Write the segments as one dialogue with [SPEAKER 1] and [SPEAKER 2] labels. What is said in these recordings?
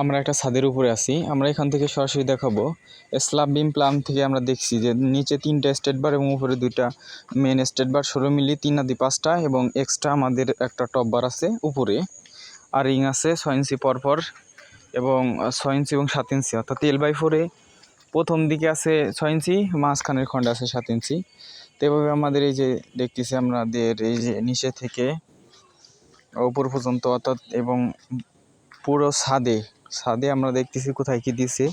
[SPEAKER 1] আমরা একটা ছাদের উপরে আছি। আমরা এখান থেকে সরাসরি দেখাবো। স্ল্যাব বিম প্লাম থেকে আমরা দেখছি যে নিচে তিনটা স্টেট বার এবং উপরে দুইটা মেন স্টেট বার। ষোলো মিলি তিন আদি পাঁচটা এবং এক্সট্রা আমাদের একটা টপ বার আছে উপরে। আর রিং আছে ছয় ইঞ্চি পরপর এবং ছয় ইঞ্চি এবং সাত ইঞ্চি। অর্থাৎ তেল বাই ফোরে প্রথম দিকে আছে ছয় ইঞ্চি, মাঝখানের খণ্ডে আছে সাত ইঞ্চি। তো এভাবে আমাদের এই যে দেখতেছি আমাদের এই যে নিচে থেকে, উপর পর্যন্ত অর্থাৎ এবং পুরো ছাদে ছাদে আমরা দেখতেছি কোথায় কি দিছে,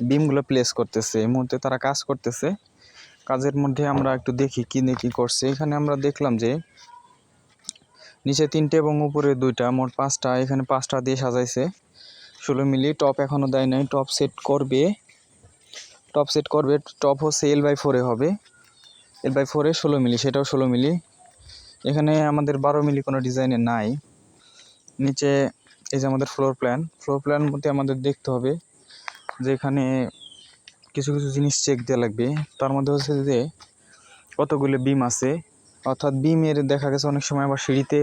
[SPEAKER 1] বিমগুলো প্লেস করতেছে। এই মুহূর্তে তারা কাজ করতেছে। কাজের মধ্যে আমরা একটু দেখি কি নে কি করছে। এখানে আমরা দেখলাম যে, নিচে তিনটে এবং উপরে দুইটা, মোট পাঁচটা। এখানে পাঁচটা দিয়ে সাজাইছে। ষোলো মিলি টপ এখনও দেয় নাই। টপ সেট করবে। টপ সেট করবে টপ হচ্ছে এল বাই ফোরে হবে। এল বাই ফোরে ষোলো মিলি, সেটাও ষোলো মিলি। এখানে আমাদের বারো মিলি কোনো ডিজাইনে নাই। নিচে এই যে আমাদের ফ্লোর প্ল্যান ফ্লোর প্ল্যান মধ্যে আমাদের দেখতে হবে যে এখানে কিছু কিছু জিনিস চেক দেওয়া লাগবে। তার মধ্যে হচ্ছে যে কতগুলো বিম আছে, অর্থাৎ বিমের দেখা গেছে অনেক সময় আবার সিঁড়িতে,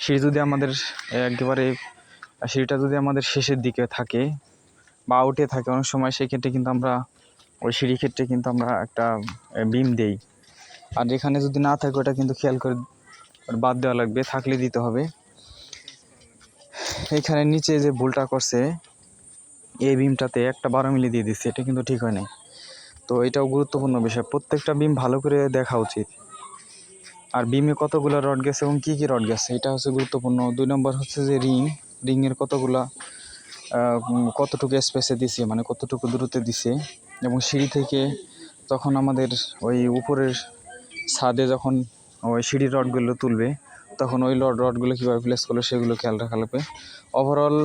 [SPEAKER 1] সিঁড়ি যদি আমাদের একেবারে, সিঁড়িটা যদি আমাদের শেষের দিকে থাকে বা আউটে থাকে, অনেক সময় সেই ক্ষেত্রে কিন্তু আমরা, ওই সিঁড়ি ক্ষেত্রে কিন্তু আমরা একটা বিম দেই। আর এখানে যদি না থাকে, ওটা কিন্তু খেয়াল করে বাদ দেওয়া লাগবে, থাকলে দিতে হবে। এখানে নিচে যে ভুলটা করছে, এই বিমটাতে একটা বারো মিলি দিয়ে দিচ্ছে, এটা কিন্তু ঠিক হয় তো এটাও গুরুত্বপূর্ণ বিষয়, প্রত্যেকটা বিম ভালো করে দেখা উচিত। আর বিমে কতগুলো রড গেছে এবং কী কী রড গেছে, এটা হচ্ছে গুরুত্বপূর্ণ। দুই নম্বর হচ্ছে যে রিং, রিংয়ের কতগুলা কতটুকু স্পেসে দিছে মানে কতটুকু দূরত্বে দিছে, এবং সিঁড়ি থেকে তখন আমাদের ওই উপরের ছাদে যখন ওই সিঁড়ির রডগুলো তুলবে তখন ওই লড রডগুলো কীভাবে প্লেস করল সেগুলো খেয়াল রাখা লাগবে। ওভারঅল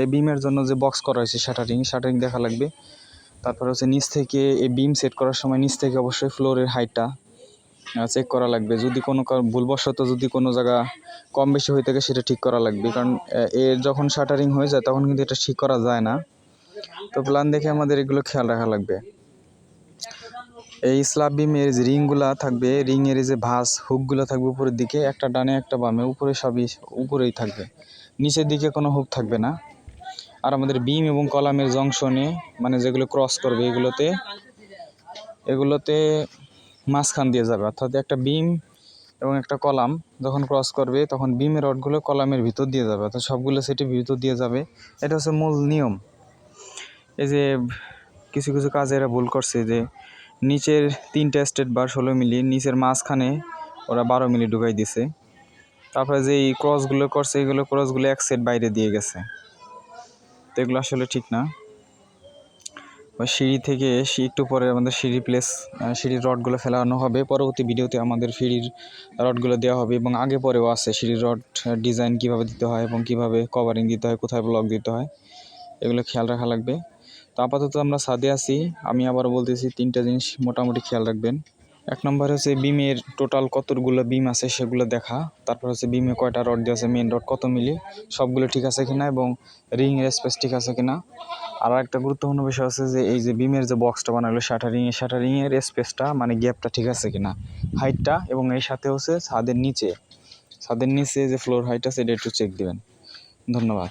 [SPEAKER 1] এই বিমের জন্য যে বক্স করা হয়েছে শাটারিং শাটারিং দেখা লাগবে। তারপরে হচ্ছে নিচ থেকে এই বিম সেট করার সময় নিচ থেকে অবশ্যই ফ্লোরের হাইটটা চেক করা লাগবে। যদি কোনো ভুলবশত যদি কোনো জায়গা কম বেশি হয়ে থাকে সেটা ঠিক করা লাগবে। কারণ এর যখন শাটারিং হয়ে যায় তখন কিন্তু এটা ঠিক করা যায় না। তো প্ল্যান দেখে আমাদের এগুলো খেয়াল রাখা লাগবে। এই স্ল্যাব বিমের যে রিংগুলা থাকবে, রিংয়ের যে ভাঁজ হুকগুলো থাকবে উপরের দিকে, একটা ডানে, একটা বামে, উপরে সবই উপরেই থাকবে। নিচের দিকে কোনো হুক থাকবে না। আর আমাদের বিম এবং কলামের জংশনে মানে যেগুলো ক্রস করবে এগুলোতে এগুলোতে মাঝখান দিয়ে যাবে। অর্থাৎ একটা বিম এবং একটা কলাম যখন ক্রস করবে, তখন বিমের রডগুলো কলামের ভিতর দিয়ে যাবে। অর্থাৎ সবগুলো সেটি ভিতর দিয়ে যাবে। এটা হচ্ছে মূল নিয়ম। এই যে কিছু কিছু কাজে এরা ভুল করছে যে নিচের তিনটা স্টেট বার ষোলো মিলি, নিচের মাঝখানে ওরা বারো মিলি ঢুকাই দিছে। তারপরে যে এই ক্রসগুলো করছে, এগুলো ক্রসগুলো এক সেট বাইরে দিয়ে গেছে। তো এগুলো আসলে ঠিক না। সিঁড়ি থেকে একটু পরে আমাদের সিঁড়ি প্লেস সিঁড়ির রডগুলো ফেলানো হবে। পরবর্তী ভিডিওতে আমাদের সিঁড়ির রডগুলো দেওয়া হবে এবং আগে পরেও আছে সিঁড়ির রড ডিজাইন কীভাবে দিতে হয় এবং কীভাবে কভারিং দিতে হয়, কোথায় ব্লক দিতে হয়, এগুলো খেয়াল রাখা লাগবে। তো আপাতত আমরা ছাদে আছি। আমি আবারও বলতেছি তিনটা জিনিস মোটামুটি খেয়াল রাখবেন। এক নম্বর হচ্ছে বিমের টোটাল কতগুলো বিম আছে সেগুলো দেখা। তারপর হচ্ছে বিমে কয়টা রড দিয়ে আছে মেন রড কত মিলি, সবগুলো ঠিক আছে কিনা এবং রিংয়ের স্পেস ঠিক আছে কিনা। আর একটা গুরুত্বপূর্ণ বিষয় আছে যে এই যে বিমের যে বক্সটা বানালো শাটারিং এর শাটারিং এর স্পেসটা মানে গ্যাপটা ঠিক আছে কিনা হাইটটা এবং এর সাথে হচ্ছে ছাদের নিচে ছাদের নিচে যে ফ্লোর হাইট আছে এটা একটু চেক দিবেন। ধন্যবাদ।